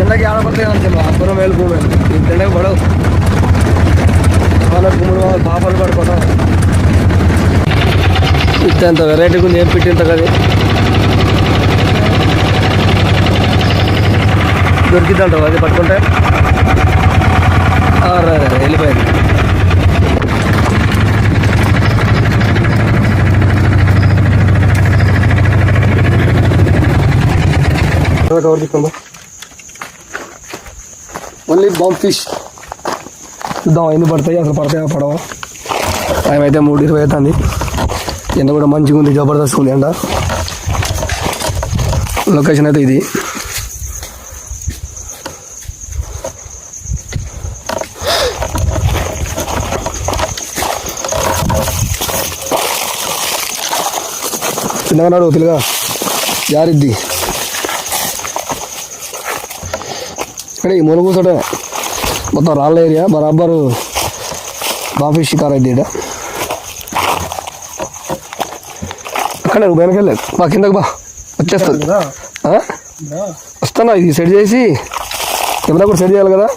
ఎండకి ఆడపడలేదు అంతే అప్పురం వేలు భూమి ఇంత పడవు. వాళ్ళ గుమ్ముడు వాళ్ళు పాపాలు పడుకోవడం ఇంత ఎంత వెరైటీగా ఉంది ఏం పెట్టింత కదా దొరికిద్దంటావు అది పట్టుకుంటే? రా, వెళ్ళిపోయింది. కవర్ తీసుకుందా. ఓన్లీ బాంబ్ ఫిష్ చూద్దాం ఎన్ని పడతాయి? అసలు పడతాయా? పడవా? టైం అయితే మూడు ఇరవై అవుతుంది. ఎండ కూడా మంచిగా ఉంది జబర్దస్త్ ఉంది ఎండ. లొకేషన్ అయితే ఇది. చిన్నగా నాడు పిల్లగా యారిద్ది ఇక్కడ ఈ చోట మొత్తం రాళ్ళ ఏరియా బరాబరు బాఫీ షికార్ అయితే ఈడ. అక్కడ నువ్వు వెనక వెళ్ళలేదు బా కిందకు బా. వచ్చేస్తుంది? వస్తానా ఇది సెట్ చేసి. కెమెరా కూడా సెట్ చేయాలి కదా?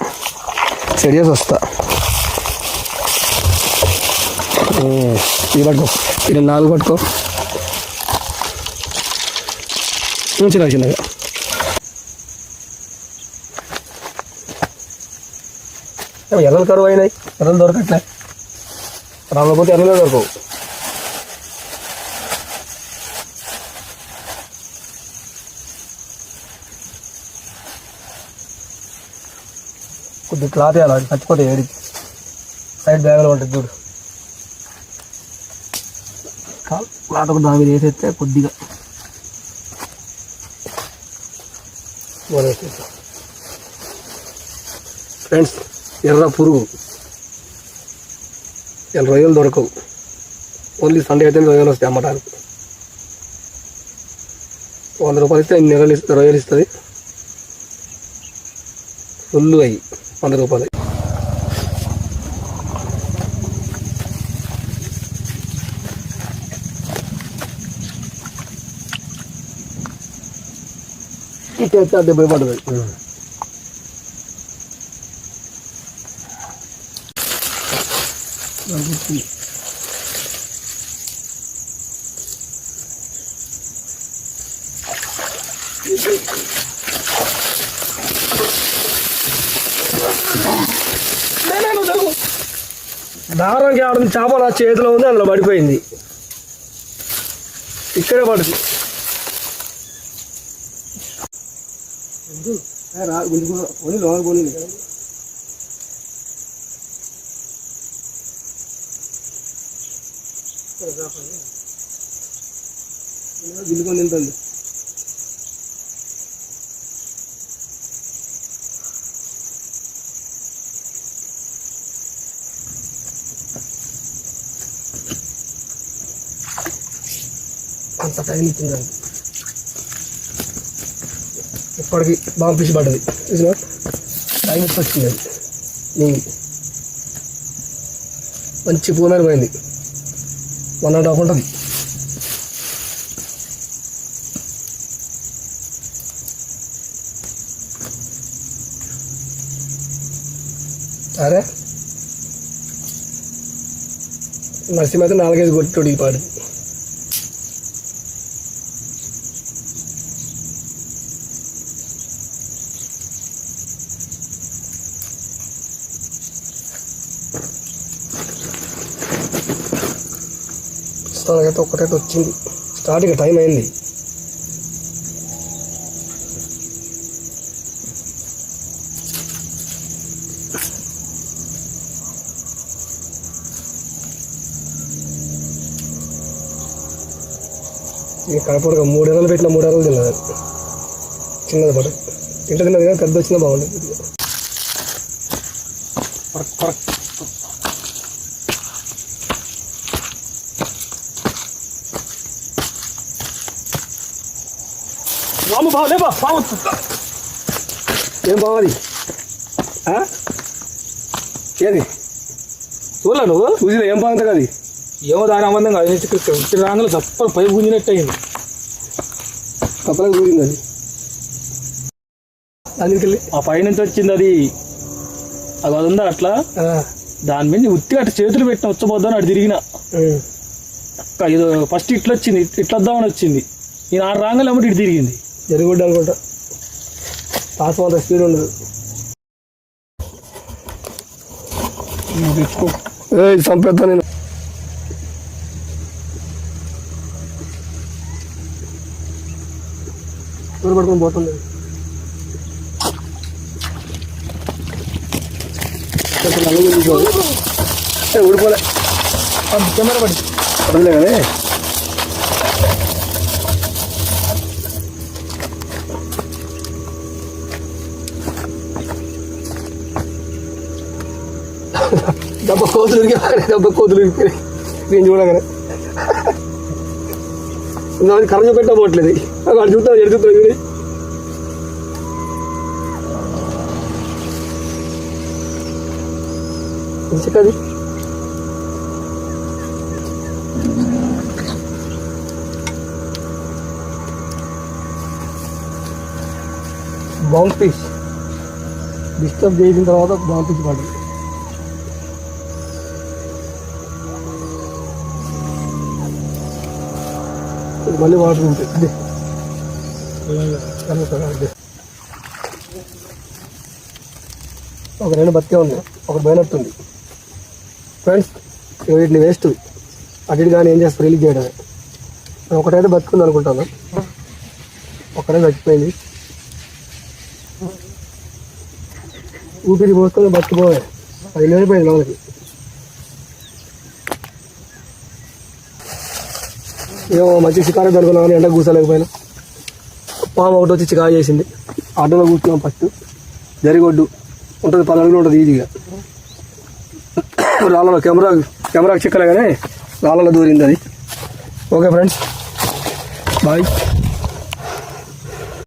సెట్ చేసి వస్తా. ఇది పట్టుకో. ఇది నాలుగు పట్టుకో. చిన్నగా చిన్నగా. ఎర్రలు కరువు అయినాయి. ఎర్రలు దొరకట్లే. రాకపోతే ఎర్రలే దొరకవు. కొద్ది క్లాత్ వేయాలి అది చచ్చిపోతే ఏడి సైడ్ బ్యాగ్లో ఉంటుంది చూడు. క్లాత్ ఒక దాని మీద వేసేస్తే కొద్దిగా. ఫ్రెండ్స్ ఎర్ర పురుగు. ఎర్ర రొయ్యలు దొరకవు. ఓన్లీ సండే అయితే రొయ్యలు వస్తాయి అమ్మటానికి. వంద రూపాయలు ఇస్తే ఇన్ని రొయ్యలు ఇస్తుంది రొయ్యలు ఇస్తుంది. ఫుల్ అయ్యి వంద రూపాయలు. డెబ్బై పడుతుంది. దారానికి ఆడుతుంది చేప నా చేతిలో ఉంది అందులో పడిపోయింది. ఇక్కడే పడుతుంది రా పోనీ లోన పోనీ. గిల్లుకొని తింటుంది అంత టైం ఇచ్చిందండి. ఇప్పటికి బాగా పిసి పడ్డది. చూసినా? టైం ఇచ్చి వచ్చింది అది మంచి పూనర్ పోయింది. వన్ అండ్ హాఫ్ ఉంటుంది అరే నరసింహ అయితే నాలుగైదు కొట్టి ఈ ప్రస్తుతానికైతే ఒక్కటైతే వచ్చింది. స్టార్టింగ్ టైం అయింది. ఈ మూడు ఎర్రలు పెట్టిన మూడు ఎర్రలు తిన్నది చిన్నది పడ తింట తిన్నది కానీ పెద్ద వచ్చినా బాగుండేది. రాము బావ లేవా బావ ఏం బావది? ఏది చూడలే నువ్వు? చూసినా ఏం బాగుంటుంది అది? ఏమో దాని అమ్మందంగా ఇక్కడ రాంగలు తప్ప పై గుంజినట్టు అయింది కప్పలకు కూరింది అది. దానికి వెళ్ళి ఆ పైనుంచి వచ్చింది అది. అది అది ఉందా అట్లా? దాని మీద ఉత్తి అటు చేతులు పెట్టిన వచ్చబోద్దాని అటు తిరిగిన. ఇది ఫస్ట్ ఇట్లా వచ్చింది ఇట్లా వద్దామని వచ్చింది. నేను ఆరు రాగానే అమ్మటి ఇటు తిరిగింది. జరిగొడ్డు అనుకుంటా పాస్ అంత స్పీడ్ ఉండదు. ఏ చంపేస్తా నేను. ఊరు పడుకొని పోతుంది? ఊడిపోలే కెమెరా పడి పడలే కానీ. దెబ్బ కోతులు ఉరికిపోయాయి దెబ్బ కోతులు ఉరికిపోయాయి నేను చూడగానే ఇంకా కర్ర పెట్టబోట్లేదు వాడు చూస్తాను ఎడుగుతాడు వీడి చిక్కది బౌన్స్ పీస్ డిస్టర్బ్ చేసిన తర్వాత బౌన్స్ పీస్ పడింది ఇక్కడ మళ్ళీ వాటర్ ఉంటుంది ఒక రెండు బతికే ఉంది ఒక పోయినట్టుంది. ఫ్రెండ్స్ వీటిని వేస్ట్ అటు కానీ ఏం చేస్తారు? రిలీజ్ చేయడమే. ఒకటైతే బతుకుంది అనుకుంటాను. ఒకటే చచ్చిపోయింది. ఊపిరి పోసుకొని బతికిపోయే అది వెళ్ళిపోయింది లోపలికి. ఏమో మంచి షికారు అనుకున్నాం ఎండ కూర్చోలేకపోయినా. పాము ఒకటి వచ్చి చికా చేసింది. ఆటోలో కూర్చున్నాం ఫస్ట్. జరిగొడ్డు. ఉంటుంది పది అడుగులు ఉంటుంది ఈజీగా. రాళ్ళలో కెమెరా కెమెరాకి చిక్కలే కానీ రాళ్ళలో దూరింది అది. Okay friends. బాయ్.